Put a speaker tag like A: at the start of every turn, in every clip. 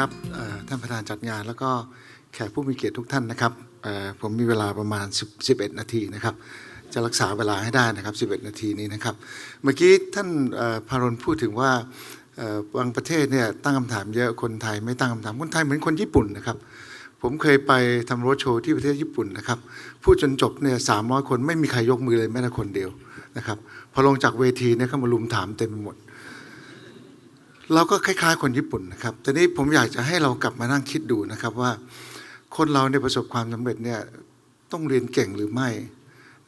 A: ครับท่านประธานจัดงานแล้วก็แขกผู้มีเกียรติทุกท่านนะครับผมมีเวลาประมาณ 11 นาทีนะครับ จะรักษาเวลาให้ได้นะครับ 11 นาทีนี้นะครับ เมื่อกี้ท่านพารนพูดถึงว่าบางประเทศเนี่ยตั้งคำถามเยอะคนไทยไม่ตั้งคำถามคนไทยเหมือนคนญี่ปุ่นนะครับ ผมเคยไปทำโรดโชว์ที่ประเทศญี่ปุ่นนะครับพูดจนจบเนี่ยสามคนไม่มีใครยกมือเลยแม้แต่คนเดียวนะครับพอลงจากเวทีเนี่ยเขามาลุมถามเต็มไปหมด เราก็คล้าย ๆ คนญี่ปุ่นนะครับแต่นี้ผมอยากจะให้เรากลับมานั่งคิดดูนะครับว่า คนเราในประสบความสำเร็จเนี่ยต้องเรียนเก่งหรือไม่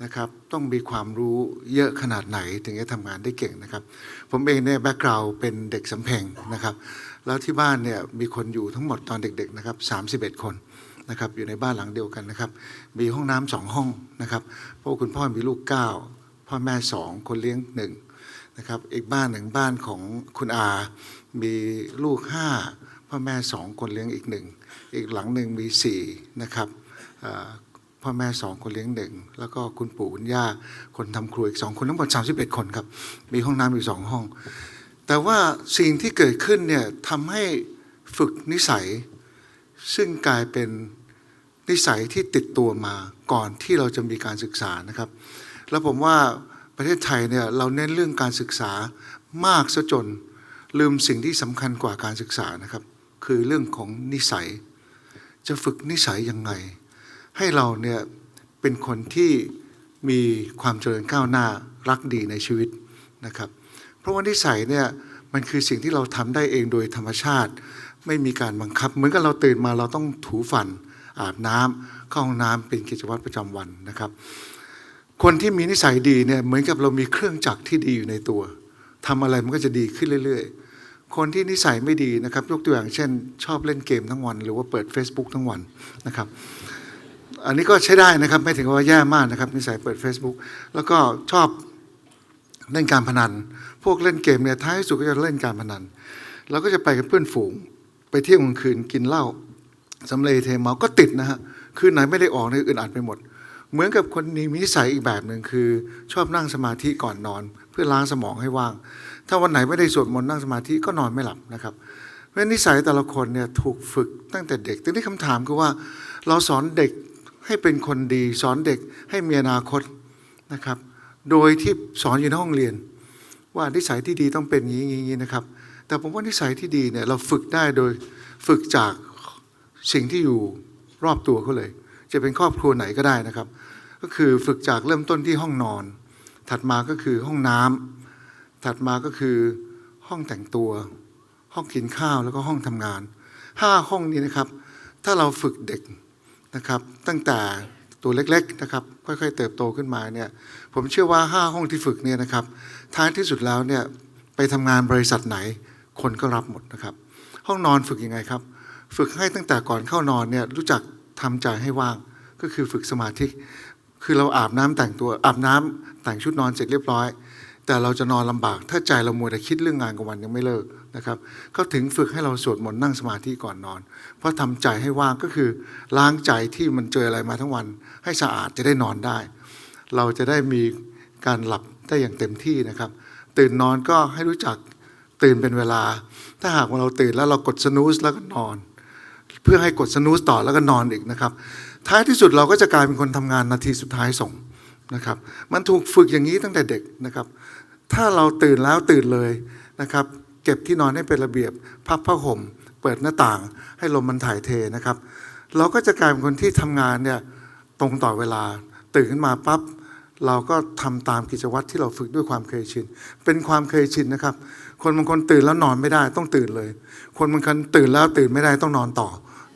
A: นะครับ ต้องมีความรู้เยอะขนาดไหนถึงจะทำงานได้เก่งนะครับ ผมเองเนี่ยแบ็กกราวเป็นเด็กสำเพ็งนะครับ แล้วที่บ้านเนี่ยมีคนอยู่ทั้งหมดตอนเด็กๆนะครับ 31 คนนะครับอยู่ในบ้านหลังเดียวกันนะครับ มีห้องน้ำสองห้องนะครับเพราะว่าคุณพ่อมีลูกเก้าพ่อแม่สองคนเลี้ยงห นะครับ อีกบ้านหนึ่งบ้านของคุณอา มีลูกห้าพ่อแม่สองคนเลี้ยงอีกหนึ่ง อีกหลังหนึ่งมีสี่นะครับพ่อแม่สองคนเลี้ยงหนึ่งแล้วก็คุณปู่คุณย่าคนทำครัวอีกสองคนทั้งหมด31 คนครับ มีห้องน้ำอยู่สองห้อง แต่ว่าสิ่งที่เกิดขึ้นเนี่ยทำให้ฝึกนิสัย ซึ่งกลายเป็นนิสัยที่ติดตัวมาก่อนที่เราจะมีการศึกษานะครับ แล้วผมว่า ประเทศไทยเนี่ยเราเน้นเรื่องการศึกษามากซะจนลืมสิ่งที่สำคัญกว่าการศึกษานะครับ คือเรื่องของนิสัย จะฝึกนิสัยยังไง ให้เราเนี่ยเป็นคนที่มีความเจริญก้าวหน้ารักดีในชีวิตนะครับ เพราะว่านิสัยเนี่ยมันคือสิ่งที่เราทำได้เองโดยธรรมชาติ ไม่มีการบังคับ เหมือนกับเราตื่นมาเราต้องถูฟันอาบน้ำเข้าห้องน้ำเป็นกิจวัตรประจำวันนะครับ คนที่มีนิสัยดีเนี่ยเหมือนกับเรามีเครื่องจักรที่ดีอยู่ในตัวทำอะไรมันก็จะดีขึ้นเรื่อย ๆ คนที่นิสัยไม่ดีนะครับยกตัวอย่างเช่น ชอบเล่นเกมทั้งวัน หรือว่าเปิด Facebook ทั้งวันนะครับ อันนี้ก็ใช้ได้นะครับไม่ถึงกับว่าแย่มากนะครับ นิสัยเปิด Facebook แล้วก็ชอบเล่นการพนัน พวกเล่นเกมเนี่ยท้ายสุดก็จะเล่นการพนันเราก็จะไปกับเพื่อนฝูง ไปเที่ยวกลางคืนกินเหล้าสำเร็จเทเมาก็ติดนะฮะคืนไหนไม่ได้ออกในยอึดอัดไปหมด เหมือนกับคนมีนิสัยอีกแบบหนึ่งคือ ชอบนั่งสมาธิก่อนนอน เพื่อล้างสมองให้ว่าง ถ้าวันไหนไม่ได้สวดมนต์นั่งสมาธิก็นอนไม่หลับนะครับเพราะนิสัยแต่ละคนเนี่ยถูกฝึกตั้งแต่เด็กทีนี้คำถามคือว่า เราสอนเด็กให้เป็นคนดี สอนเด็กให้มีอนาคตนะครับ โดยที่สอนอยู่ในห้องเรียน ว่านิสัยที่ดีต้องเป็นอย่างนี้อย่างนี้นะครับ แต่ผมว่านิสัยที่ดีเนี่ยเราฝึกได้โดยฝึกจากสิ่งที่อยู่รอบตัวเขาเลย จะเป็นครอบครัวไหนก็ได้นะครับ ก็คือฝึกจากเริ่มต้นที่ห้องนอน ถัดมาก็คือห้องน้ำถัดมาก็คือห้องแต่งตัว ห้องกินข้าวแล้วก็ห้องทำงานห้าห้องนี้นะครับ ถ้าเราฝึกเด็กนะครับ ตั้งแต่ตัวเล็กๆนะครับค่อยๆเติบโตขึ้นมาเนี่ยผมเชื่อว่าห้าห้องที่ฝึกเนี่ยนะครับท้ายที่สุดแล้วเนี่ยไปทำงานบริษัทไหน คนก็รับหมดนะครับ ห้องนอนฝึกยังไงครับ ฝึกให้ตั้งแต่ก่อนเข้านอนเนี่ยรู้จัก ทำใจให้ว่างก็คือฝึกสมาธิคือเราอาบน้ำแต่งตัวอาบน้ำแต่งชุดนอนเสร็จเรียบร้อย แต่เราจะนอนลำบาก ถ้าใจเรามัวแต่คิดเรื่องงานกับวันยังไม่เลิกนะครับ ก็ถึงฝึกให้เราสวดมนต์นั่งสมาธิก่อนนอน เพราะทำใจให้ว่างก็คือล้างใจที่มันเจออะไรมาทั้งวัน ให้สะอาดจะได้นอนได้ เราจะได้มีการหลับได้อย่างเต็มที่นะครับ ตื่นนอนก็ให้รู้จักตื่นเป็นเวลา ถ้าหากว่าเราตื่นแล้วเรากดสนูสแล้วก็นอน เพื่อให้กดสนูสต่อแล้วก็นอนอีกนะครับ ท้ายที่สุดเราก็จะกลายเป็นคนทำงานนาทีสุดท้ายส่งนะครับ มันถูกฝึกอย่างนี้ตั้งแต่เด็กนะครับ ถ้าเราตื่นแล้วตื่นเลยนะครับ เก็บที่นอนให้เป็นระเบียบ พับผ้าห่ม เปิดหน้าต่าง ให้ลมมันถ่ายเทนะครับ เราก็จะกลายเป็นคนที่ทำงานเนี่ยตรงต่อเวลา ตื่นขึ้นมาปั๊บเราก็ทำตามกิจวัตรที่เราฝึกด้วยความเคยชิน เป็นความเคยชินนะครับ คนบางคนตื่นแล้วนอนไม่ได้ต้องตื่นเลย คนบางคนตื่นแล้วตื่นไม่ได้ต้องนอนต่อ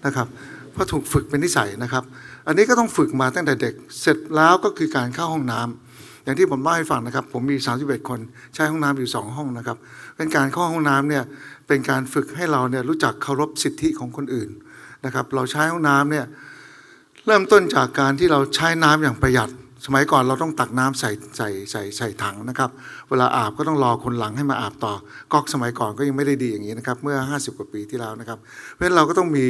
A: นะครับเพราะถูกฝึกเป็นนิสัยนะครับ อันนี้ก็ต้องฝึกมาตั้งแต่เด็ก เสร็จแล้วก็คือการเข้าห้องน้ำอย่างที่ผมเล่าให้ฟังนะครับ ผมมี 31 คนใช้ห้องน้ำอยู่ 2 ห้องนะครับเป็นการเข้าห้องน้ำเนี่ยเป็นการฝึกให้เราเนี่ยรู้จักเคารพสิทธิของคนอื่นนะครับ เราใช้ห้องน้ำเนี่ยเริ่มต้นจากการที่เราใช้น้ำอย่างประหยัด สมัยก่อนเราต้องตักน้ำใส่ใส่ใส่ใส่ถังนะครับ เวลาอาบก็ต้องรอคนหลังให้มาอาบต่อก๊อกสมัยก่อนก็ยังไม่ได้ดีอย่างนี้นะครับ เมื่อ 50 กว่าปีที่แล้วนะครับ เพราะฉะนั้นเราก็ต้องมี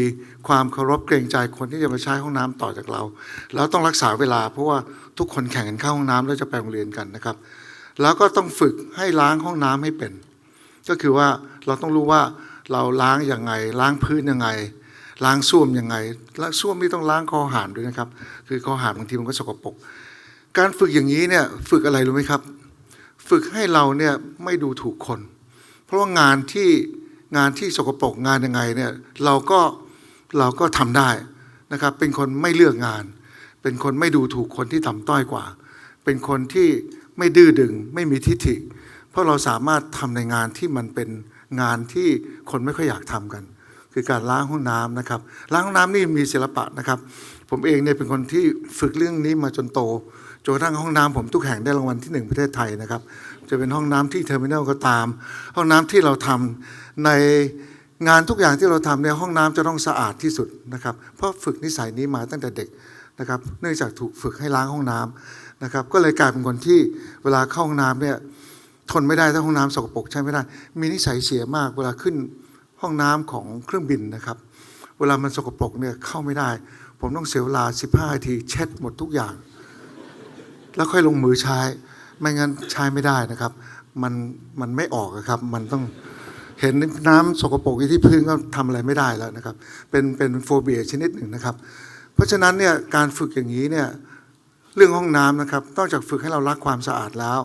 A: ความเคารพเกรงใจคนที่จะมาใช้ห้องน้ำต่อจากเรา แล้วต้องรักษาเวลา เพราะว่าทุกคนแข่งกันเข้าห้องน้ำแล้วจะไปโรงเรียนกันนะครับ แล้วก็ต้องฝึกให้ล้างห้องน้ำให้เป็น ก็คือว่าเราต้องรู้ว่าเราล้างยังไง ล้างพื้นยังไงล้างส้วมยังไงล้างส้วมนี่ต้องล้างคอหานด้วยนะครับ คือคอหานบางทีมันก็สกปรก การฝึกอย่างนี้เนี่ยฝึกอะไรรู้ไหมครับ ฝึกให้เราเนี่ยไม่ดูถูกคน เพราะว่างานที่งานที่สกปรกงานยังไงเนี่ยเราก็เราก็ทำได้นะครับ เป็นคนไม่เลือกงาน เป็นคนไม่ดูถูกคนที่ต่ำต้อยกว่า เป็นคนที่ไม่ดื้อดึงไม่มีทิฐิ เพราะเราสามารถทำในงานที่มันเป็นงานที่คนไม่ค่อยอยากทำกัน คือการล้างห้องน้ำนะครับ ล้างห้องน้ำนี่มีศิลปะนะครับ ผมเองเนี่ยเป็นคนที่ฝึกเรื่องนี้มาจนโต จนกระทั่งห้องน้ำผมทุกแห่งได้รางวัลที่หนึ่งประเทศไทยนะครับ จะเป็นห้องน้ำที่เทอร์มินอลก็ตาม ห้องน้ำที่เราทำในงานทุกอย่างที่เราทำในห้องน้ำจะต้องสะอาดที่สุดนะครับ เพราะฝึกนิสัยนี้มาตั้งแต่เด็กนะครับ เนื่องจากถูกฝึกให้ล้างห้องน้ำนะครับ ก็เลยกลายเป็นคนที่เวลาเข้าห้องน้ำเนี่ยทนไม่ได้ถ้าห้องน้ำสกปรกใช้ไม่ได้ มีนิสัยเสียมากเวลาขึ้นห้องน้ำของเครื่องบินนะครับ เวลามันสกปรกเนี่ยเข้าไม่ได้ ผมต้องเสียเวลา 15นาทีเช็ดหมดทุกอย่าง แล้วค่อยลงมือใช้ ไม่งั้นใช้ไม่ได้นะครับ มันมันไม่ออกอะครับ มันต้องเห็นน้ำสกปรกอยู่ที่พื้นก็ทำอะไรไม่ได้แล้วนะครับ เป็นเป็นโฟเบียชนิดหนึ่งนะครับ เพราะฉะนั้นเนี่ยการฝึกอย่างนี้เนี่ยเรื่องห้องน้ำนะครับนอกจากฝึกให้เรารักความสะอาดแล้ว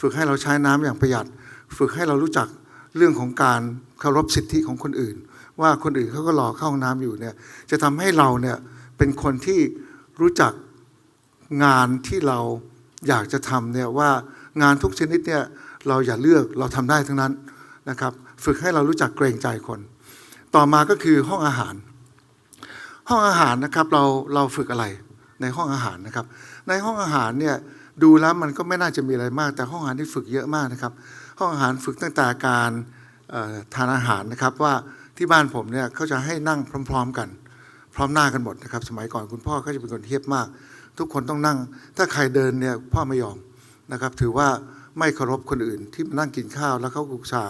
A: ฝึกให้เราใช้น้ำอย่างประหยัด ฝึกให้เรารู้จักเรื่องของการเคารพสิทธิของคนอื่น ว่าคนอื่นเขาก็รอเข้าห้องน้ำอยู่เนี่ยจะทำให้เราเนี่ยเป็นคนที่รู้จักงานที่เรา อยากจะทำเนี่ยว่างานทุกชนิดเนี่ยเราอย่าเลือกเราทำได้ทั้งนั้นนะครับ ฝึกให้เรารู้จักเกรงใจคน ต่อมาก็คือห้องอาหาร ห้องอาหารนะครับเราเราฝึกอะไรในห้องอาหารนะครับ ในห้องอาหารเนี่ยดูแล้วมันก็ไม่น่าจะมีอะไรมาก แต่ห้องอาหารที่ฝึกเยอะมากนะครับ ห้องอาหารฝึกตั้งแต่การทานอาหารนะครับว่าที่บ้านผมเนี่ยเขาจะให้นั่งพร้อม ๆกัน พร้อมหน้ากันหมดนะครับ สมัยก่อนคุณพ่อก็จะเป็นคนเทียบมาก ทุกคนต้องนั่ง ถ้าใครเดินเนี่ยพ่อไม่ยอมนะครับ ถือว่าไม่เคารพคนอื่นที่มานั่งกินข้าวแล้วเขากุกชา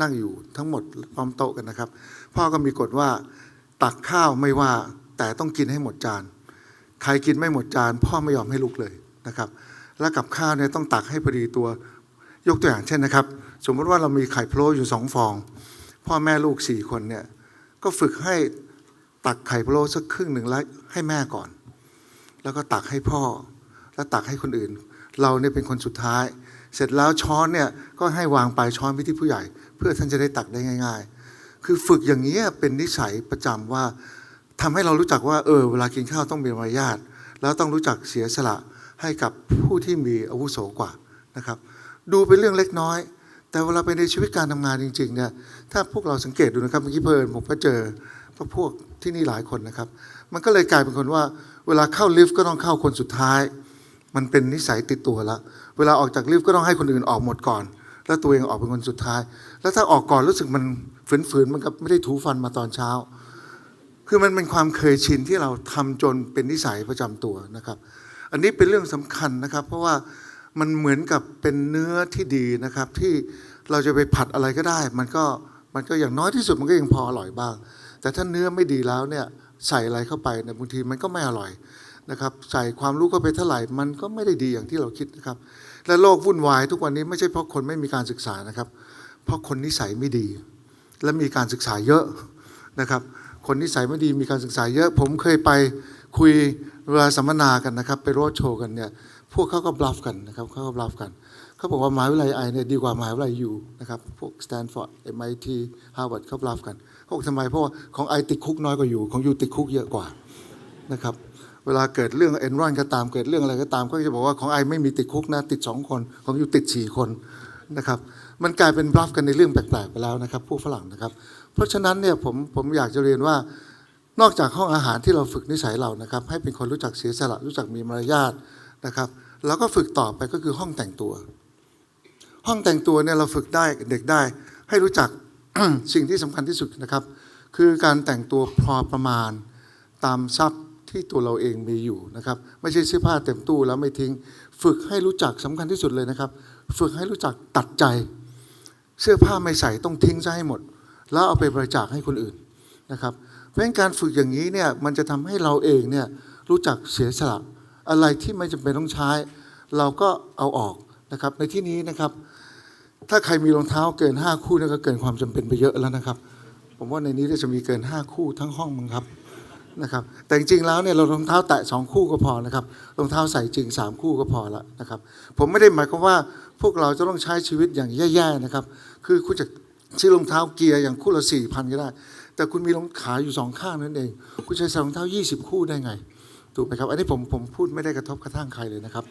A: นั่งอยู่ทั้งหมดพร้อมโต๊ะกันนะครับ พ่อก็มีกฎว่าตักข้าวไม่ว่าแต่ต้องกินให้หมดจาน ใครกินไม่หมดจาน พ่อไม่ยอมให้ลุกเลยนะครับ แล้วกับข้าวเนี่ยต้องตักให้พอดีตัวยกตัวอย่างเช่นนะครับ สมมติว่าเรามีไข่พะโล้อยู่สองฟอง พ่อแม่ลูกสี่คนเนี่ยก็ฝึกให้ตักไข่พะโล้สักครึ่งหนึ่งแล้วให้แม่ก่อน แล้วก็ตักให้พ่อ แล้วตักให้คนอื่น เราเนี่ยเป็นคนสุดท้าย เสร็จแล้วช้อนเนี่ยก็ให้วางปลายช้อนไปที่ผู้ใหญ่ เพื่อท่านจะได้ตักได้ง่าย ๆ คือฝึกอย่างนี้เป็นนิสัยประจำว่าทำให้เรารู้จักว่าเออเวลากินข้าวต้องมีมารยาทแล้วต้องรู้จักเสียสละให้กับผู้ที่มีอาวุโสกว่านะครับดูเป็นเรื่องเล็กน้อย แต่เวลาไปในชีวิตการทำงานจริงๆเนี่ยถ้าพวกเราสังเกตดูนะครับเมื่อกี้เพลินผมก็เจอพวกที่นี่หลายคนนะครับ มันก็เลยกลายเป็นคนว่า เวลาเข้าลิฟต์ก็ต้องเข้าคนสุดท้าย มันเป็นนิสัยติดตัวล้วเวลาออกจากลิฟต์ก็ต้องให้คนอื่นออกหมดก่อน แล้วตัวเองออกเป็นคนสุดท้าย แล้วถ้าออกก่อนรู้สึกมันฝืนๆมันกับไม่ได้ถูฟันมาตอนเช้า คือมันเป็นความเคยชินที่เราทำจนเป็นนิสัยประจำตัวนะครับ อันนี้เป็นเรื่องสำคัญนะครับ เพราะว่ามันเหมือนกับเป็นเนื้อที่ดีนะครับ ที่เราจะไปผัดอะไรก็ได้ มันก็มันก็อย่างน้อยที่สุดมันก็ยังพออร่อยบ้าง แต่ถ้าเนื้อไม่ดีแล้วเนี่ย ใส่อะไรเข้าไปเนี่ยบางทีมันก็ไม่อร่อยนะครับ ใส่ความรู้เข้าไปเท่าไหร่มันก็ไม่ได้ดีอย่างที่เราคิดนะครับ และโลกวุ่นวายทุกวันนี้ไม่ใช่เพราะคนไม่มีการศึกษานะครับ เพราะคนนิสัยไม่ดี และมีการศึกษาเยอะนะครับ คนนิสัยไม่ดีมีการศึกษาเยอะ ผมเคยไปคุยเวลาสัมมนากันนะครับ ไปโรดโชว์กันเนี่ยพวกเขาก็บลัฟกันนะครับเขาก็บลัฟกันเขาบอกว่ามหาวิทยาลัยไอเนี่ยดีกว่ามหาวิทยาลัยยูนะครับพวกสแตนฟอร์ด MIT ฮาร์วาร์ดเขาบลัฟกัน เขาบอกทำไมเพราะว่าของไอติดคุกน้อยกว่าอยู่ ของยูติดคุกเยอะกว่านะครับเวลาเกิดเรื่องเอ็นรอนก็ตามเกิดเรื่องอะไรก็ตาม ก็จะบอกว่าของไอไม่มีติดคุกนะติดสองคน ของยูติดสี่คนนะครับมันกลายเป็นบลัฟกันในเรื่องแปลกๆไปแล้วนะครับพวกฝรั่งนะครับ เพราะฉะนั้นเนี่ยผมผมอยากจะเรียนว่านอกจากห้องอาหารที่เราฝึกนิสัยเรานะครับ ให้เป็นคนรู้จักเสียสละรู้จักมีมารยาทนะครับแล้วก็ฝึกต่อไปก็คือห้องแต่งตัว ห้องแต่งตัวเนี่ยเราฝึกได้เด็กได้ให้รู้จัก สิ่งที่สำคัญที่สุดนะครับ คือการแต่งตัวพอประมาณตามทรัพย์ที่ตัวเราเองมีอยู่นะครับ ไม่ใช่เสื้อผ้าเต็มตู้แล้วไม่ทิ้ง ฝึกให้รู้จักสำคัญที่สุดเลยนะครับ ฝึกให้รู้จักตัดใจ เสื้อผ้าไม่ใส่ต้องทิ้งซะให้หมด แล้วเอาไปบริจาคให้คนอื่นนะครับ เพราะฉะนั้นการฝึกอย่างนี้เนี่ยมันจะทำให้เราเองเนี่ยรู้จักเสียสละอะไรที่ไม่จำเป็นต้องใช้ เราก็เอาออกนะครับในที่นี้นะครับ ถ้าใครมีรองเท้าเกิน 5 คู่นี่ยก็เกินความจำเป็นไปเยอะแล้วนะครับ ผมว่าในนี้น่าจะมีเกิน 5 คู่ทั้งห้องมั้งครับนะครับ แต่จริงๆแล้วเนี่ยเรารองเท้าแตะ2คู่ก็พอนะครับรองเท้าใส่จริง 3 คู่ก็พอล้วนะครับ ผมไม่ได้หมายความว่าพวกเราจะต้องใช้ชีวิตอย่างแย่ๆนะครับ คือคุณจะซื้อรองเท้าเกียร์อย่างคู่ละสี่พันก็ได้ แต่คุณมีรองขาอยู่สองข้างนั่นเอง คุณใช้รองเท้า 20 คู่ได้ไง ถูกไหมครับ อันนี้ผมผมพูดไม่ได้กระทบกระทั่งใครเลยนะครับ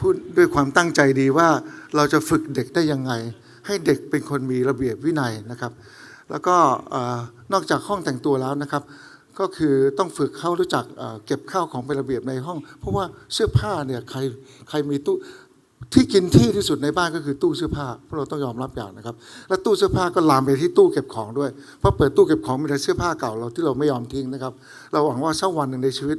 A: พูดด้วยความตั้งใจดีว่าเราจะฝึกเด็กได้ยังไง ให้เด็กเป็นคนมีระเบียบวินัยนะครับ แล้วก็นอกจากห้องแต่งตัวแล้วนะครับ ก็คือต้องฝึกเขารู้จักเก็บข้าวของเป็นระเบียบในห้อง เพราะว่าเสื้อผ้าเนี่ยใครใครมีตู้ที่กินที่ที่สุดในบ้านก็คือตู้เสื้อผ้าเพราะเราต้องยอมรับอย่างนะครับ แล้วตู้เสื้อผ้าก็ลามไปที่ตู้เก็บของด้วย เพราะเปิดตู้เก็บของมีแต่เสื้อผ้าเก่าเราที่เราไม่ยอมทิ้งนะครับ เราหวังว่าสักวันหนึ่งในชีวิต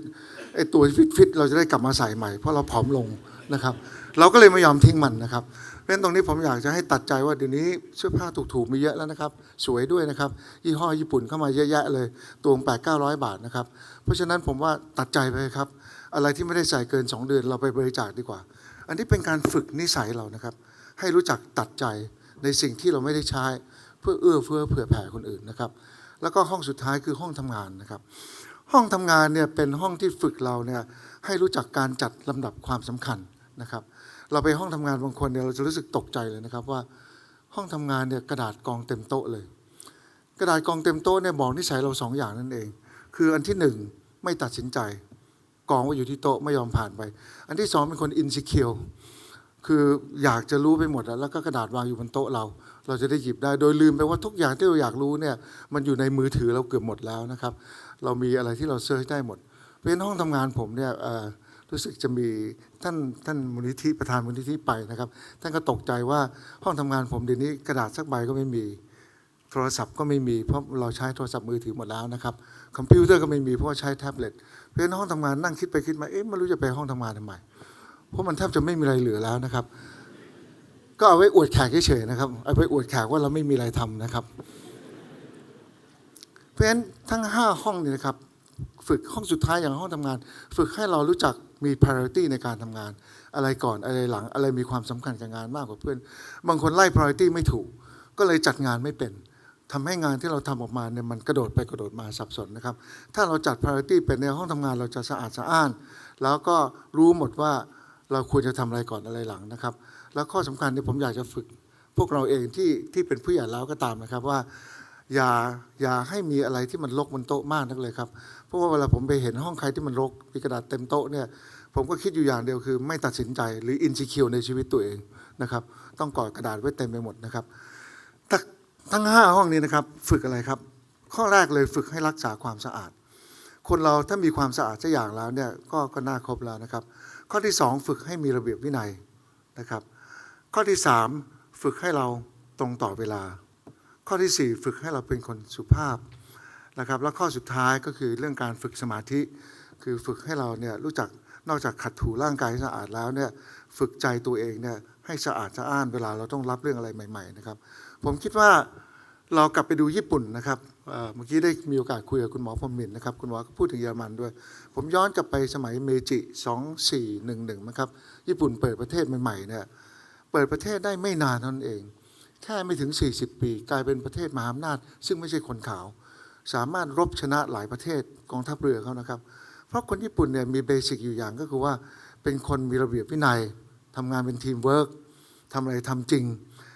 A: ไอ้ตัวฟิตๆเราจะได้กลับมาใส่ใหม่เพราะเราผอมลง นะครับ เราก็เลยไม่ยอมทิ้งมันนะครับเพราะฉะนั้นตรงนี้ผมอยากจะให้ตัดใจว่าเดี๋ยวนี้เสื้อผ้าถูกๆมีเยอะแล้วนะครับ สวยด้วยนะครับยี่ห้อญี่ปุ่นเข้ามาเยอะแยะเลยตัวแปดเก้าร้อยบาทนะครับ เพราะฉะนั้นผมว่าตัดใจไปครับ อะไรที่ไม่ได้ใส่เกิน 2 เดือนเราไปบริจาคดีกว่า อันนี้เป็นการฝึกนิสัยเรานะครับ ให้รู้จักตัดใจในสิ่งที่เราไม่ได้ใช้ เพื่อเอื้อเฟื้อเผื่อแผ่คนอื่นนะครับ แล้วก็ห้องสุดท้ายคือห้องทำงานนะครับ ห้องทำงานเนี่ยเป็นห้องที่ฝึกเราเนี่ยให้รู้จักการจัดลำดับความสำคัญ นะครับ เราไปห้องทำงานบางคนเนี่ยเราจะรู้สึกตกใจเลยนะครับว่าห้องทำงานเนี่ยกระดาษกองเต็มโต๊ะเลย กระดาษกองเต็มโต๊ะเนี่ยบอกนิสัยเราสองอย่างนั่นเอง คืออันที่หนึ่งไม่ตัดสินใจ กองไว้อยู่ที่โต๊ะไม่ยอมผ่านไป อันที่สองเป็นคนอินสิเคียวคืออยากจะรู้ไปหมดอะแล้วก็กระดาษวางอยู่บนโต๊ะเรา เราจะได้หยิบได้โดยลืมไปว่าทุกอย่างที่เราอยากรู้เนี่ยมันอยู่ในมือถือเราเกือบหมดแล้วนะครับ เรามีอะไรที่เราเซิร์ชได้หมดเพราะฉะนั้นห้องทำงานผมเนี่ยเอ่อ รู้สึกจะมีท่านท่านมูลนิธิประธานมูลนิธิไปนะครับ ท่านก็ตกใจว่าห้องทำงานผมเดี๋ยวนี้กระดาษสักใบก็ไม่มีโทรศัพท์ก็ไม่มีเพราะเราใช้โทรศัพท์มือถือหมดแล้วนะครับคอมพิวเตอร์ก็ไม่มีเพราะว่าใช้แท็บเล็ตเพราะฉะนั้นห้องทำงานนั่งคิดไปคิดมาเอ๊ะไม่รู้จะไปห้องทำงานทำไมเพราะมันแทบจะไม่มีอะไรเหลือแล้วนะครับ ก็เอาไว้อวดแขกเฉยๆนะครับเอาไว้อวดแขกว่าเราไม่มีอะไรทำนะครับ เพราะฉะนั้นทั้ง 5 ห้องเนี่ยนะครับฝึกห้องสุดท้ายอย่างห้องทำงาน ฝึกให้เรารู้จัก มี priority ในการทำงาน อะไรก่อนอะไรหลัง อะไรมีความสำคัญกับงานมากกว่าเพื่อน บางคนไล่ priority ไม่ถูก ก็เลยจัดงานไม่เป็นทำให้งานที่เราทำออกมาเนี่ยมันกระโดดไปกระโดดมาสับสนนะครับ ถ้าเราจัด priority เป็นในห้องทำงานเราจะสะอาดสะอ้าน แล้วก็รู้หมดว่าเราควรจะทำอะไรก่อนอะไรหลังนะครับ แล้วข้อสำคัญที่ผมอยากจะฝึก พวกเราเองที่ที่เป็นผู้ใหญ่แล้วก็ตามนะครับว่า อย่าอย่าให้มีอะไรที่มันรกบนโต๊ะมากนักเลยครับ เพราะว่าเวลาผมไปเห็นห้องใครที่มันรกมีกระดาษเต็มโต๊ะเนี่ยผมก็คิดอยู่อย่างเดียวคือ ไม่ตัดสินใจหรืออินซิคิวในชีวิตตัวเองนะครับ ต้องกอดกระดาษไว้เต็มไปหมดนะครับทั้งห้าห้องนี้นะครับฝึกอะไรครับ ข้อแรกเลยฝึกให้รักษาความสะอาด คนเราถ้ามีความสะอาดสักอย่างแล้วเนี่ยก็ก็น่าครบแล้วนะครับ ข้อที่สองฝึกให้มีระเบียบวินัยนะครับ ข้อที่สามฝึกให้เราตรงต่อเวลา ข้อที่ 4 ฝึกให้เราเป็นคนสุภาพนะครับ แล้วข้อสุดท้ายก็คือเรื่องการฝึกสมาธิ คือฝึกให้เราเนี่ยรู้จักนอกจากขัดถูร่างกายให้สะอาดแล้วเนี่ยฝึกใจตัวเองเนี่ยให้สะอาดสะอ้านเวลาเราต้องรับเรื่องอะไรใหม่ ๆ นะครับ ผมคิดว่าเรากลับไปดูญี่ปุ่นนะครับเมื่อกี้ได้มีโอกาสคุยกับคุณหมอพรมินนะครับ คุณหมอก็พูดถึงเยอรมันด้วย ผมย้อนกลับไปสมัยเมจิ 2411นะครับ ญี่ปุ่นเปิดประเทศใหม่ๆเนี่ย เปิดประเทศได้ไม่นานนั้นเอง แค่ไม่ถึง 40 ปี กลายเป็นประเทศมหาอำนาจ ซึ่งไม่ใช่คนขาว สามารถรบชนะหลายประเทศกองทัพเรือเขานะครับ เพราะคนญี่ปุ่นเนี่ยมีเบสิกอยู่อย่างก็คือว่าเป็นคนมีระเบียบวินัยทำงานเป็นทีมเวิร์กทำอะไรทำจริง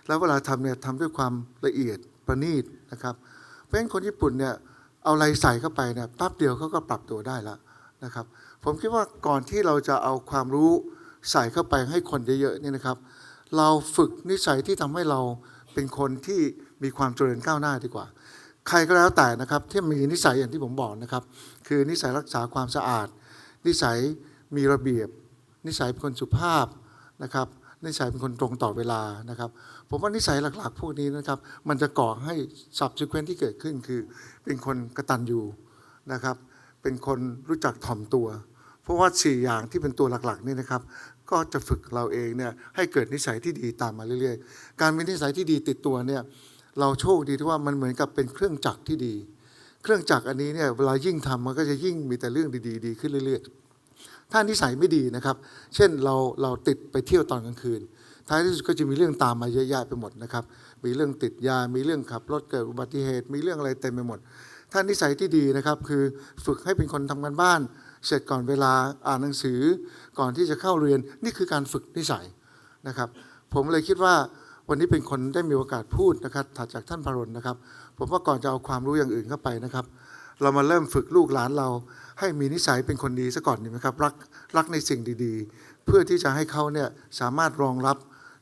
A: แล้วเวลาทำเนี่ยทำด้วยความละเอียดประณีตนะครับ เพราะฉะนั้นคนญี่ปุ่นเนี่ยเอาอะไรใส่เข้าไปเนี่ยแป๊บเดียวเขาก็ปรับตัวได้แล้วนะครับ ผมคิดว่าก่อนที่เราจะเอาความรู้ใส่เข้าไปให้คนเยอะๆเนี่ยนะครับ เราฝึกนิสัยที่ทำให้เรา เป็นคนที่มีความเจริญก้าวหน้าดีกว่า ใครก็แล้วแต่นะครับที่มีนิสัยอย่างที่ผมบอกนะครับ คือนิสัยรักษาความสะอาด นิสัยมีระเบียบ นิสัยเป็นคนสุภาพนะครับนิสัยเป็นคนตรงต่อเวลานะครับ ผมว่านิสัยหลักๆ พวกนี้นะครับ มันจะก่อให้ subsequent ที่เกิดขึ้นคือ เป็นคนกระตัญญูนะครับ เป็นคนรู้จักถ่อมตัว ราะว่าสี่อย่างที่เป็นตัวหลักๆนี่นะครับ ก็จะฝึกเราเองเนี่ยให้เกิดนิสัยที่ดีตามมาเรื่อยๆ การมีนิสัยที่ดีติดตัวเนี่ยเราโชคดีที่ว่ามันเหมือนกับเป็นเครื่องจักรที่ดี เครื่องจักรอันนี้เนี่ยเวลายิ่งทำมันก็จะยิ่งมีแต่เรื่องดีๆดีขึ้นเรื่อยๆ ถ้านิสัยไม่ดีนะครับ เช่นเราเราติดไปเที่ยวตอนกลางคืน ท้ายที่สุดก็จะมีเรื่องตามมาเยอะแยะไปหมดนะครับ มีเรื่องติดยา มีเรื่องขับรถเกิดอุบัติเหตุ มีเรื่องอะไรเต็มไปหมด ถ้านิสัยที่ดีนะครับ คือฝึกให้เป็นคนทำงานบ้าน เสร็จก่อนเวลาอ่านหนังสือก่อนที่จะเข้าเรียนนี่คือการฝึกนิสัยนะครับ ผมเลยคิดว่าวันนี้เป็นคนได้มีโอกาสพูดนะครับถัดจากท่านพรนนะครับ ผมว่าก่อนจะเอาความรู้อย่างอื่นเข้าไปนะครับ เรามาเริ่มฝึกลูกหลานเรา ให้มีนิสัยเป็นคนดีซะก่อนดีไหมครับรักรักในสิ่งดีๆ เพื่อที่จะให้เขาเนี่ยสามารถรองรับ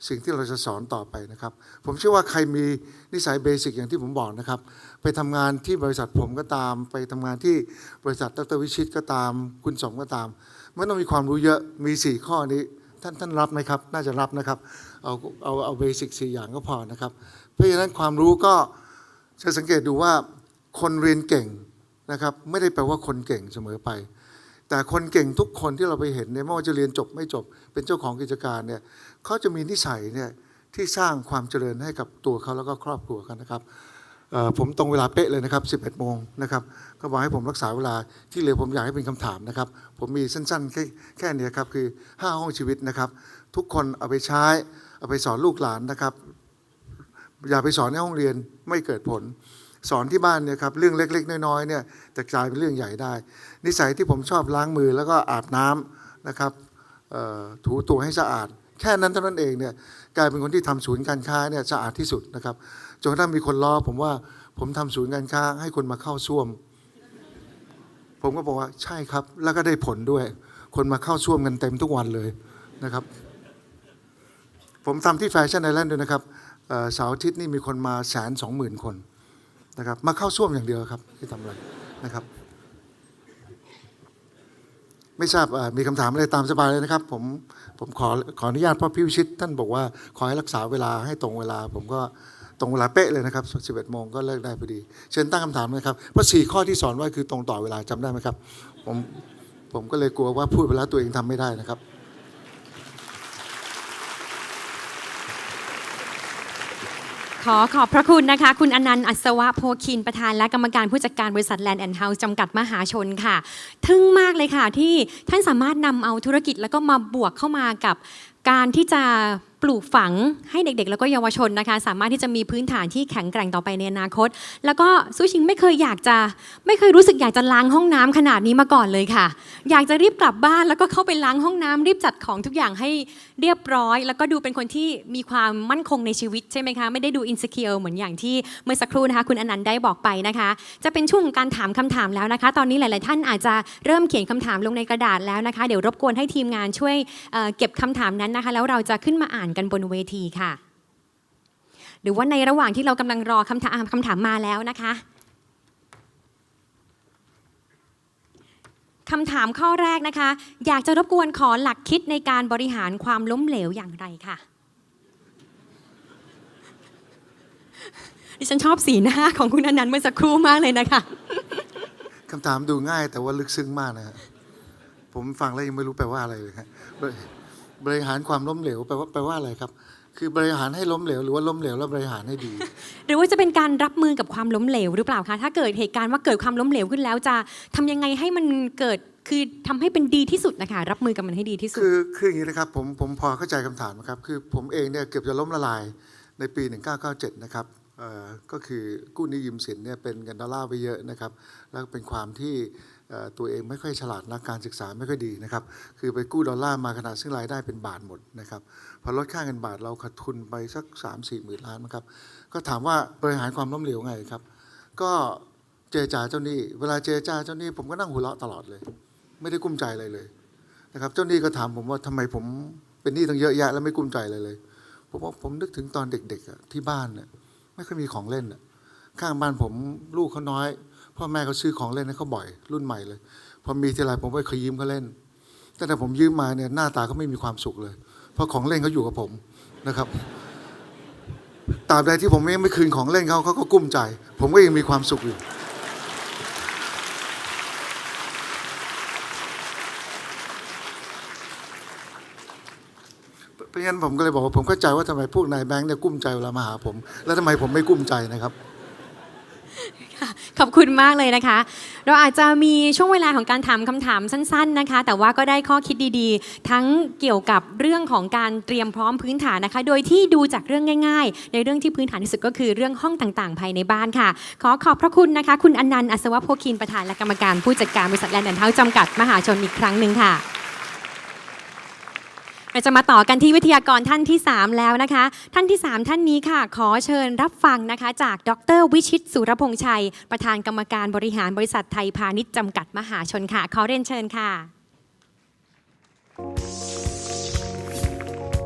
A: สิ่งที่เราจะสอนต่อไปนะครับ ผมเชื่อว่าใครมีนิสัยเบสิกอย่างที่ผมบอกนะครับ ไปทำงานที่บริษัทผมก็ตาม ไปทำงานที่บริษัทดรวิชิตก็ตาม คุณสมก็ตามไม่ต้องมีความรู้เยอะมีสี่ข้อนี้ ท่านท่านรับไหมครับ น่าจะรับนะครับเอาเอาเอาเบสิกสี่อย่างก็พอนะครับ เพราะฉะนั้นความรู้ก็จะสังเกตดูว่าคนเรียนเก่งนะครับ ไม่ได้แปลว่าคนเก่งเสมอไป แต่คนเก่งทุกคนที่เราไปเห็นเนี่ยไม่ว่าจะเรียนจบไม่จบ เป็นเจ้าของกิจการเนี่ยเขาจะมีนิสัยเนี่ยที่สร้างความเจริญให้กับตัวเขาแล้วก็ครอบครัวกันนะครับผมตรงเวลาเป๊ะเลยนะครับ 11 โมงนะครับ ก็บอกให้ผมรักษาเวลาที่เหลือผมอยากให้เป็นคำถามนะครับ ผมมีสั้นๆ แค่แค่นี้ครับคือ 5 ห้องชีวิตนะครับ ทุกคนเอาไปใช้ เอาไปสอนลูกหลานนะครับ อย่าไปสอนในห้องเรียนไม่เกิดผล สอนที่บ้านเนี่ยครับเรื่องเล็ก ๆ น้อยๆเนี่ยแต่กลายเป็นเรื่องใหญ่ได้ นิสัยที่ผมชอบล้างมือแล้วก็อาบน้ำนะครับถูตัวให้สะอาด แค่นั้นเท่านั้นเองเนี่ยกลายเป็นคนที่ทำศูนย์การค้าเนี่ยสะอาดที่สุดนะครับจนกระทั่งมีคนล้อผมว่าผมทำศูนย์การค้าให้คนมาเข้าซ่วม ผมก็บอกว่าใช่ครับ แล้วก็ได้ผลด้วย คนมาเข้าซ่วมกันเต็มทุกวันเลยนะครับ ผมทำที่แฟชั่นไอแลนด์ด้วยนะครับเสาร์อาทิตย์นี่มีคนมาแสนสองหมื่นคน นะครับ มาเข้าซ่วมอย่างเดียวครับที่ทำอะไรนะครับ ไม่ทราบมีคำถามอะไรตามสบายเลยนะครับ ผมผมขอขออนุญาตพ่อพิวชิต ท่านบอกว่าขอให้รักษาเวลาให้ตรงเวลา ผมก็ตรงเวลาเป๊ะเลยนะครับ11โมงก็เลิกได้พอดี เชิญตั้งคำถามเลยครับเพราะสี่ข้อที่สอนไว้คือตรงต่อเวลาจำได้ไหมครับ ผมผมก็เลยกลัวว่าพูดไปแล้วตัวเองทำไม่ได้นะครับ
B: ขอขอบพระคุณนะคะ คุณอนันต์อัศวะโพคินประธานและกรรมการผู้จัดการบริษัทแลนด์แอนด์เฮาส์จำกัดมหาชนค่ะ ทึ่งมากเลยค่ะที่ท่านสามารถนำเอาธุรกิจแล้วก็มาบวกเข้ามากับการที่จะปลูกฝังให้เด็กๆ แล้วก็เยาวชนนะคะ สามารถที่จะมีพื้นฐานที่แข็งแกร่งต่อไปในอนาคต แล้วก็ซูชิงไม่เคยอยากจะ ไม่เคยรู้สึกอยากจะล้างห้องน้ำขนาดนี้มาก่อนเลยค่ะ อยากจะรีบกลับบ้านแล้วก็เข้าไปล้างห้องน้ำรีบจัดของทุกอย่างให้เรียบร้อย แล้วก็ดูเป็นคนที่มีความมั่นคงในชีวิตใช่ไหมคะไม่ได้ดูอินส e ิ u r e เหมือนอย่างที่เมื่อสักครู่นะคะคุณอนันต์ได้บอกไปนะคะ จะเป็นช่วงการถามคำถามแล้วนะคะ ตอนนี้หลาย ๆ ท่านอาจจะเริ่มเขียนคำถามลงในกระดาษแล้วนะคะ เดี๋ยวรบกวนให้ทีมงานช่วยเอ่อเก็บคำถามนั้นนะคะ แล้วเราจะขึ้นมาอ่านกันบนเวทีค่ะ หรือว่าในระหว่างที่เรากำลังรอคำถามคำถามมาแล้วนะคะคำถามข้อแรกนะคะ อยากจะรบกวนขอหลักคิดในการบริหารความล้มเหลวอย่างไรค่ะ ดิฉันชอบสีหน้าของคุณอนันต์เมื่อสักครู่มากเลยนะคะ
A: คำถามดูง่ายแต่ว่าลึกซึ้งมากนะฮะผมฟังแล้วยังไม่รู้แปลว่าอะไรเลยฮะบ บริหารความล้มเหลวแปลว่าแปลว่าอะไรครับ คือบริหารให้ล้มเหลวหรือว่าล้มเหลวแล้วบริหารให้ดี
B: หรือว่าจะเป็นการรับมือกับความล้มเหลวหรือเปล่าคะถ้าเกิดเหตุการณ์ว่าเกิดความล้มเหลวขึ้นแล้วจะทำยังไงให้มันเกิดคือทำให้เป็นดีที่สุดนะคะ รับมือกับมันให้ดีที่สุด
A: คือคืออย่างนี้นะครับผมผมพอเข้าใจคำถามนะครับคือผมเองเนี่ยเกือบจะล้มละลายในปี 1997 นะครับเอ่อก็คือกู้หนี้ยืมสินเนี่ยเป็นเงินดอลลาร์ไปเยอะนะครับ แล้วก็เป็นความที่เอ่อ ตัวเองไม่ค่อยฉลาดนักการศึกษาไม่ค่อยดีนะครับ คือไปกู้ดอลลาร์มาขนาดซึ่งรายได้เป็นบาทหมดนะครับพอลดค่าเงินบาทเราขาดทุนไปสัก 3 4 หมื่นล้านนะครับ ก็ถามว่าบริหารความล้มเหลวไงครับ ก็เจรจาเจ้าหนี้ เวลาเจรจาเจ้าหนี้ผมก็นั่งหัวเราะตลอดเลย ไม่ได้กุ้มใจอะไรเลยนะครับ เจ้าหนี้ก็ถามผมว่าทำไมผมเป็นหนี้ตั้งเยอะแยะแล้วไม่กุ้มใจเลยเลย ผมบอกผมนึกถึงตอนเด็กๆที่บ้านเนี่ยไม่เคยมีของเล่นอะข้างบ้านผมลูกเขาน้อย พ่อแม่เขาซื้อของเล่นให้เขาบ่อย รุ่นใหม่เลยพอมีทีไรผมก็เคยยืมเขาเล่นแต่แต่ผมยืมมาเนี่ยหน้าตาเขาไม่มีความสุขเลย เพราะของเล่นเขาอยู่กับผมนะครับตราบใดที่ผมยังไม่คืนของเล่นเขาเขาก็กุ้มใจ ผมก็ยังมีความสุขอยู่เพราะฉะนั้นผมก็เลยบอกว่าผมเข้าใจว่าทำไมพวกนายแบงค์เนี่ยกุ้มใจเวลามาหาผม แล้วทำไมผมไม่กุ้มใจนะครับ
B: ขอบคุณมากเลยนะคะ เราอาจจะมีช่วงเวลาของการถามคำถามสั้น ๆนะคะ แต่ว่าก็ได้ข้อคิดดีๆ ทั้งเกี่ยวกับเรื่องของการเตรียมพร้อมพื้นฐานนะคะ โดยที่ดูจากเรื่องง่าย ๆ ในเรื่องที่พื้นฐานที่สุดก็คือเรื่องห้องต่างๆ ภายในบ้านค่ะ ขอขอบพระคุณนะคะ คุณอนันต์อัศวโพคินประธานและกรรมการผู้จัดการบริษัทแลนด์แอนด์เฮาส์จำกัดมหาชนอีกครั้งหนึ่งค่ะ เราจะมาต่อกันที่วิทยากรท่านที่ 3 แล้วนะคะ ท่านที่ 3 ท่านนี้ค่ะ ขอเชิญรับฟังนะคะ จากดรวิชิตสุรพงษ์ชัย ประธานกรรมการบริหารบริษัทไทยพาณิชย์จำกัดมหาชนค่ะ ขอเรียนเชิญค่ะ